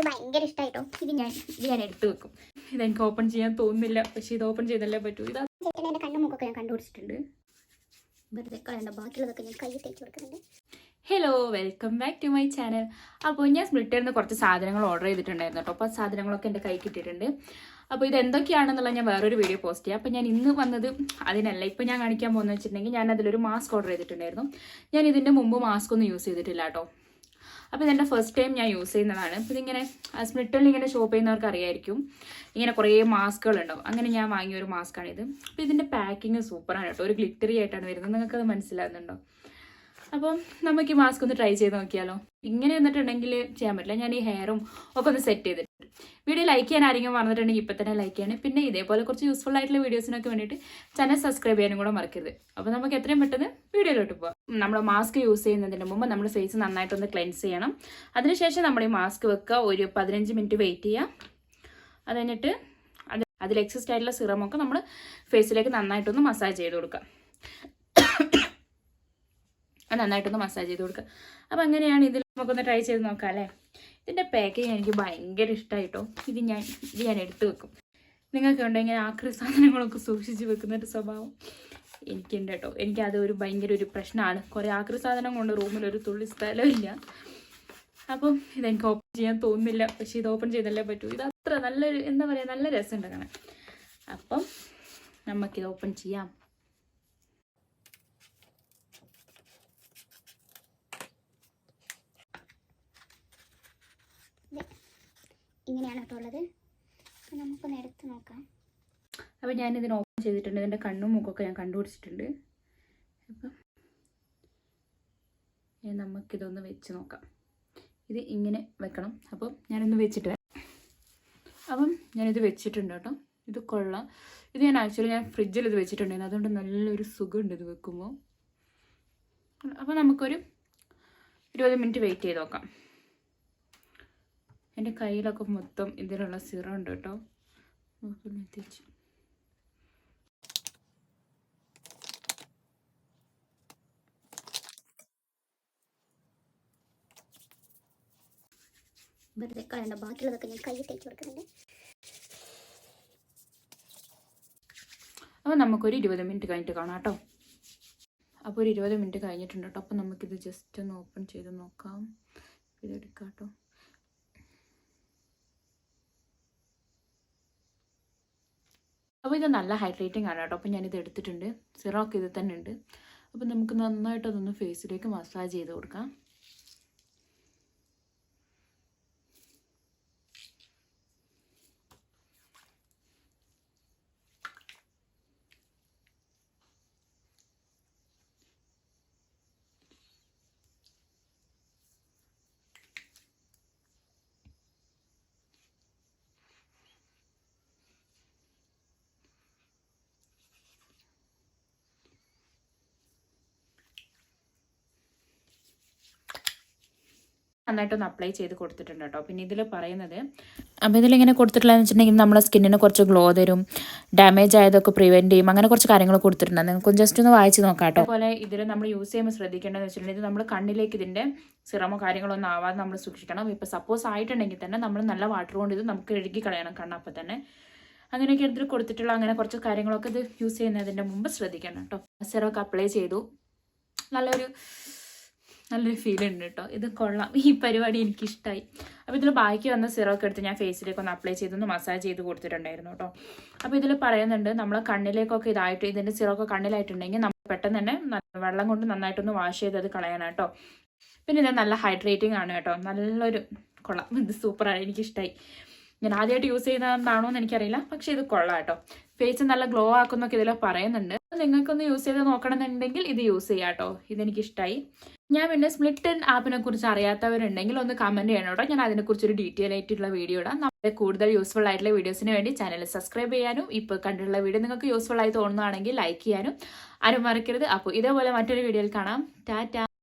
എനിക്ക് ഭയങ്കര ഇഷ്ടമായിട്ടോ ഇത് ഞാൻ ഇത് ഞാൻ എടുത്തു വെക്കും. ഇതെനിക്ക് ഓപ്പൺ ചെയ്യാൻ തോന്നുന്നില്ല. പക്ഷേ ഇത് ഓപ്പൺ ചെയ്തല്ലേ പറ്റൂ. ഇതാ. ചേട്ടൻ എന്റെ കണ്ണും മൂക്കൊക്കെ ഞാൻ കണ്ടുപിടിച്ചിട്ടുണ്ട്. വെറുതെ കളയണ്ട. ബാക്കിയുള്ളതൊക്കെ ഞാൻ കയ്യിൽ തേച്ച് കൊടുക്കുന്നുണ്ട്. Hello welcome back to my channel അപ്പോൾ ഞാൻ നിന്ന് കുറച്ച് സാധനങ്ങൾ ഓർഡർ ചെയ്തിട്ടുണ്ടായിരുന്നു കേട്ടോ. അപ്പോൾ ആ സാധനങ്ങളൊക്കെ എന്റെ കൈ കിട്ടിയിട്ടുണ്ട്. അപ്പോൾ ഇത് എന്തൊക്കെയാണെന്നുള്ള ഞാൻ വേറൊരു വീഡിയോ പോസ്റ്റ് ചെയ്യാം. അപ്പോൾ ഞാൻ ഇന്ന് വന്നത് അതിനല്ല. ഇപ്പോൾ ഞാൻ കാണിക്കാൻ പോകുന്നത് വെച്ചിട്ടുണ്ടെങ്കിൽ ഞാൻ അതിലൊരു മാസ്ക് ഓർഡർ ചെയ്തിട്ടുണ്ടായിരുന്നു. ഞാൻ ഇതിന്റെ മുമ്പ് മാസ്ക് ഒന്നും യൂസ് ചെയ്തിട്ടില്ല കേട്ടോ. അപ്പോൾ ഇതെന്റെ ഫസ്റ്റ് ടൈം ഞാൻ യൂസ് ചെയ്യുന്നതാണ്. അപ്പോൾ ഇതിങ്ങനെ സ്പ്ലിറ്ററിൽ ഇങ്ങനെ ഷോപ്പ് ചെയ്യുന്നവർക്ക് അറിയായിരിക്കും. ഇങ്ങനെ കുറേ മാസ്കുകൾ ഉണ്ടാവും അങ്ങനെ ഞാൻ വാങ്ങിയ ഒരു മാസ്കാണിത് അപ്പോൾ ഇതിന്റെ പാക്കിങ് സൂപ്പറാണ് കേട്ടോ. ഒരു ഗ്ലിറ്ററി ആയിട്ടാണ് വരുന്നത്. നിങ്ങൾക്കത് മനസ്സിലാകുന്നുണ്ടോ അപ്പം നമുക്ക് ഈ മാസ്ക് ഒന്ന് ട്രൈ ചെയ്ത് നോക്കിയാലോ. ഇങ്ങനെ വന്നിട്ടുണ്ടെങ്കിൽ ചെയ്യാൻ പറ്റില്ല. ഞാൻ ഈ ഹെയറും ഒക്കെ ഒന്ന് സെറ്റ് ചെയ്തിട്ടുണ്ട് വീഡിയോ ലൈക്ക് ചെയ്യാൻ ആരെങ്കിലും വന്നിട്ടുണ്ടെങ്കിൽ ഇപ്പം തന്നെ ലൈക്ക് ചെയ്യണം. പിന്നെ ഇതേപോലെ കുറച്ച് യൂസ്ഫുൾ ആയിട്ടുള്ള വീഡിയോസിനൊക്കെ വേണ്ടിയിട്ട് ചാനൽ സബ്സ്ക്രൈബ് ചെയ്യാനും കൂടെ മറക്കരുത്. അപ്പോൾ നമുക്ക് എത്രയും പെട്ടെന്ന് വീഡിയോയിലോട്ട് പോകാം നമ്മൾ മാസ്ക് യൂസ് ചെയ്യുന്നതിന് മുമ്പ് നമ്മൾ ഫേസ് നന്നായിട്ടൊന്ന് ക്ലെൻസ് ചെയ്യണം. അതിനുശേഷം നമ്മൾ ഈ മാസ്ക് വെക്കുക. ഒരു പതിനഞ്ച് മിനിറ്റ് വെയിറ്റ് ചെയ്യുക. അത് കഴിഞ്ഞിട്ട് അത് അതിൽ എക്സസ്റ്റ് ആയിട്ടുള്ള സിറമൊക്കെ നമ്മൾ ഫേസിലേക്ക് നന്നായിട്ടൊന്ന് മസാജ് ചെയ്ത് കൊടുക്കുക. നന്നായിട്ടൊന്ന് മസാജ് ചെയ്ത് കൊടുക്കുക. അപ്പോൾ അങ്ങനെയാണ് ഇതിൽ നമുക്കൊന്ന് ട്രൈ ചെയ്ത് നോക്കാം അല്ലേ ഇതിന്റെ പാക്കിങ് എനിക്ക് ഭയങ്കര ഇഷ്ടമായിട്ടോ ഇത് ഞാൻ ഇത് ഞാൻ എടുത്തു വെക്കും. നിങ്ങൾക്ക് ഉണ്ടോ ഇങ്ങനെ ആക്രി സാധനങ്ങളൊക്കെ സൂക്ഷിച്ച് വെക്കുന്ന ഒരു സ്വഭാവം? എനിക്കുണ്ട് കേട്ടോ എനിക്കത് ഒരു ഭയങ്കര ഒരു പ്രശ്നമാണ്. കുറേ ആക്രി സാധനം കൊണ്ട് റൂമിൽ ഒരു തുള്ളി സ്ഥലമില്ല അപ്പം ഇതെനിക്ക് ഓപ്പൺ ചെയ്യാൻ തോന്നുന്നില്ല. പക്ഷെ ഇത് ഓപ്പൺ ചെയ്തല്ലേ പറ്റൂ. ഇത് അത്ര നല്ലൊരു എന്താ പറയുക നല്ല രസമുണ്ട് കാണാൻ. അപ്പം നമുക്കിത് ഓപ്പൺ ചെയ്യാം. ഇങ്ങനെയാണ് കേട്ടോ ഉള്ളത്. അപ്പോൾ നമുക്കൊന്ന് എടുത്ത് നോക്കാം. അപ്പോൾ ഞാനിതിന് ഓപ്പൺ ചെയ്തിട്ടുണ്ട്. ഇതിന്റെ കണ്ണും മുഖമൊക്കെ ഞാൻ കണ്ടുപിടിച്ചിട്ടുണ്ട്. അപ്പം ഇനി നമുക്കിതൊന്ന് വെച്ച് നോക്കാം. ഇത് ഇങ്ങനെ വെക്കണം. അപ്പം ഞാനൊന്ന് വെച്ചിട്ട് വരാം അപ്പം ഞാനിത് വെച്ചിട്ടുണ്ട് കേട്ടോ. ഇത് കൊള്ളാം. ഇത് ഞാൻ ആക്ച്വലി ഞാൻ ഫ്രിഡ്ജിൽ ഇത് വെച്ചിട്ടുണ്ടായിരുന്നു. അതുകൊണ്ട് നല്ലൊരു സുഖമുണ്ട് ഇത് വെക്കുമ്പോൾ അപ്പോൾ നമുക്കൊരു ഇരുപത് മിനിറ്റ് വെയിറ്റ് ചെയ്ത് നോക്കാം. എന്റെ കയ്യിലൊക്കെ മൊത്തം ഇതിലുള്ള സിറം ഉണ്ട് കേട്ടോ. എത്തിച്ചു. വെറുതെ കളയണ്ട ബാക്കിയുള്ളതൊക്കെ ഞാൻ കയ്യിൽ തേച്ച് കൊടുക്കുന്നുണ്ട്. അപ്പോൾ നമുക്കൊരു ഇരുപത് മിനിറ്റ് കഴിഞ്ഞിട്ട് കാണാം കേട്ടോ. അപ്പോൾ ഒരു ഇരുപത് മിനിറ്റ് കഴിഞ്ഞിട്ടുണ്ട് കേട്ടോ. അപ്പോൾ നമുക്കിത് ജസ്റ്റ് ഒന്ന് ഓപ്പൺ ചെയ്ത് നോക്കാം. ഇതെടുക്കാം കേട്ടോ. അപ്പോൾ ഇത് നല്ല ഹൈഡ്രേറ്റിംഗ് ആണ് കേട്ടോ. അപ്പോൾ ഞാനിത് എടുത്തിട്ടുണ്ട്. സിറോക്ക് ഇത് തന്നെ ഉണ്ട്. അപ്പോൾ നമുക്ക് നന്നായിട്ട് അതൊന്ന് ഫേസിലേക്ക് മസാജ് ചെയ്ത് കൊടുക്കാം. നന്നായിട്ടൊന്ന് അപ്ലൈ ചെയ്ത് കൊടുത്തിട്ടുണ്ട് കേട്ടോ. പിന്നെ ഇതിൽ പറയുന്നത് അപ്പോൾ ഇതിലിങ്ങനെ കൊടുത്തിട്ടുള്ളതെന്ന് വെച്ചിട്ടുണ്ടെങ്കിൽ നമ്മുടെ സ്കിന്നിന് കുറച്ച് ഗ്ലോ തരും ഡാമേജ് ആയതൊക്കെ പ്രിവെന്റ് ചെയ്യും അങ്ങനെ കുറച്ച് കാര്യങ്ങൾ കൊടുത്തിട്ടുണ്ട്. നിങ്ങൾക്ക് ജസ്റ്റ് ഒന്ന് വായിച്ച് നോക്കാം കേട്ടോ. അതുപോലെ ഇതിൽ നമ്മൾ യൂസ് ചെയ്യുമ്പോൾ ശ്രദ്ധിക്കേണ്ടതെന്ന് വെച്ചിട്ടുണ്ടെങ്കിൽ ഇത് നമ്മൾ കണ്ണിലേക്ക് ഇതിന്റെ സിറമോ കാര്യങ്ങളൊന്നും ആവാതെ നമ്മൾ സൂക്ഷിക്കണം. ഇപ്പോൾ സപ്പോസ് ആയിട്ടുണ്ടെങ്കിൽ തന്നെ നമ്മൾ നല്ല വാട്ടർ കൊണ്ട് ഇത് നമുക്ക് എഴുകി കളയണം കണ്ണപ്പം തന്നെ. അങ്ങനെയൊക്കെ എടുത്തിട്ട് കൊടുത്തിട്ടുള്ള അങ്ങനെ കുറച്ച് കാര്യങ്ങളൊക്കെ ഇത് യൂസ് ചെയ്യുന്നതിന്റെ മുമ്പ് ശ്രദ്ധിക്കണം കേട്ടോ. സിറമൊക്കെ അപ്ലൈ ചെയ്തു. നല്ലൊരു നല്ലൊരു ഫീൽ ഉണ്ട് കേട്ടോ ഇത് കൊള്ളാം. ഈ പരിപാടി എനിക്ക് ഇഷ്ടമായി അപ്പോൾ ഇതിൽ ബാക്കി വന്ന സിറൊക്കെ എടുത്ത് ഞാൻ ഫേസിലേക്ക് ഒന്ന് അപ്ലൈ ചെയ്തൊന്ന് മസാജ് ചെയ്ത് കൊടുത്തിട്ടുണ്ടായിരുന്നു കേട്ടോ അപ്പോൾ ഇതിൽ പറയുന്നുണ്ട് നമ്മൾ കണ്ണിലേക്കൊക്കെ ഇതായിട്ട് ഇതിന്റെ സിറൊക്കെ കണ്ണിലായിട്ടുണ്ടെങ്കിൽ നമ്മൾ പെട്ടെന്ന് തന്നെ വെള്ളം കൊണ്ട് നന്നായിട്ടൊന്ന് വാഷ് ചെയ്ത് അത് കളയണം കേട്ടോ പിന്നെ ഇത് നല്ല ഹൈഡ്രേറ്റിംഗ് ആണ് കേട്ടോ നല്ലൊരു കൊള്ളാം. ഇത് സൂപ്പറാണ് എനിക്കിഷ്ടമായി ഞാൻ ആദ്യമായിട്ട് യൂസ് ചെയ്യുന്നതാണോ എന്ന് എനിക്കറിയില്ല. പക്ഷെ ഇത് കൊള്ളാട്ടോ ഫേസ് നല്ല ഗ്ലോ ആക്കുന്നൊക്കെ ഇതിൽ പറയുന്നുണ്ട്. നിങ്ങൾക്കൊന്ന് യൂസ് ചെയ്ത് നോക്കണമെന്നുണ്ടെങ്കിൽ ഇത് യൂസ് ചെയ്യാം കേട്ടോ. ഇതെനിക്കിഷ്ടമായി ഞാൻ പിന്നെ സ്പ്ലിറ്റ് ആപ്പിനെ കുറിച്ച് അറിയാത്തവരുണ്ടെങ്കിൽ ഒന്ന് കമന്റ് ചെയ്യണം കേട്ടോ. ഞാൻ അതിനെക്കുറിച്ച് ഒരു ഡീറ്റെയിൽ ആയിട്ടുള്ള വീഡിയോ ഇടാം. നമ്മുടെ കൂടുതൽ യൂസ്ഫുൾ ആയിട്ടുള്ള വീഡിയോസിന് വേണ്ടി ചാനൽ സബ്സ്ക്രൈബ് ചെയ്യാനും ഇപ്പോൾ കണ്ടിട്ടുള്ള വീഡിയോ നിങ്ങൾക്ക് യൂസ്ഫുൾ ആയി തോന്നുകയാണെങ്കിൽ ലൈക്ക് ചെയ്യാനും ആരും മറക്കരുത്. അപ്പോൾ ഇതേപോലെ മറ്റൊരു വീഡിയോയിൽ കാണാം. ടാറ്റ